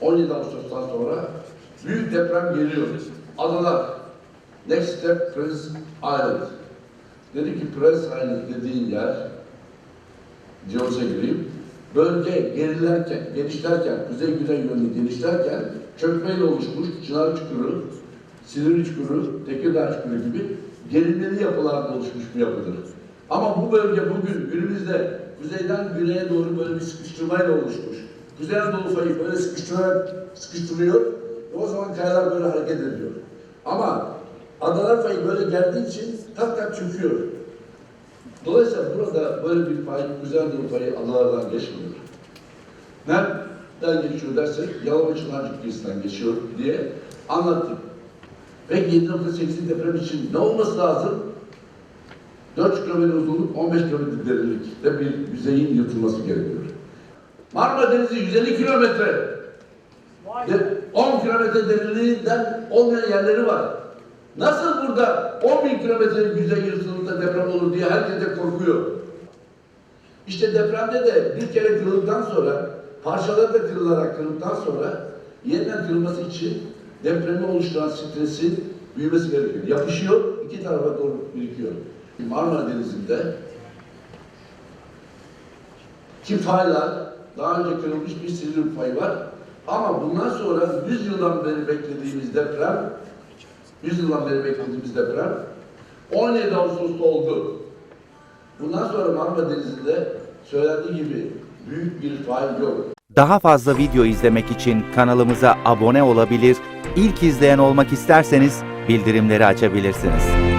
17 Ağustos'tan sonra büyük deprem geliyor. Adalar. Next step Prince Island. Dedi ki Prince Island dediğin yer George'a gireyim. Bölge gerilerken, genişlerken, kuzey-güney yönlü genişlerken çökmeyle oluşmuş Çınar Çukuru, Silivri Çukuru, Tekirdağ Çukuru gibi gerilmeli yapılarla oluşmuş bir yapıdır. Ama bu bölge bugün günümüzde kuzeyden güneye doğru böyle bir sıkıştırmayla oluşmuş. Kuzey Anadolu fayı böyle sıkıştırarak sıkıştırıyor ve o zaman kayalar böyle hareket ediyor. Ama adalar fayı böyle geldiği için tak tak çöküyor. Dolayısıyla burada böyle bir fay, Kuzey Anadolu fayı adalardan geçmiyor. Nereden geçiyor dersek Yalova Çınarcık kıyısından geçiyor diye anlattık. Ve 7.8'lik deprem için ne olması lazım? 4 kilometre uzunluk, 15 kilometre derinlikte bir yüzeyin yırtılması gerekiyor. Marmara Denizi 150 kilometre. Ve 10 kilometre derinliğinden olmayan yerleri var. Nasıl burada 10 bin kilometre yüzey yırtılığında deprem olur diye herkes de korkuyor. İşte depremde de bir kere kırıldıktan sonra, parçaları da kırılarak kırıldıktan sonra yeniden kırılması için depremi oluşturan stresin büyümesi gerekiyor. Yapışıyor, iki tarafa doğru birikiyor. Marmara Denizi'nde ki faylar daha önce kırılmış bir Silivri fay var. Ama bundan sonra 100 yıldan beri beklediğimiz deprem 100 yıldan beri beklediğimiz deprem 17 Ağustos'ta oldu. Bundan sonra Marmara Denizi'nde söylendiği gibi büyük bir fay yok. Daha fazla video izlemek için kanalımıza abone olabilir, ilk izleyen olmak isterseniz bildirimleri açabilirsiniz.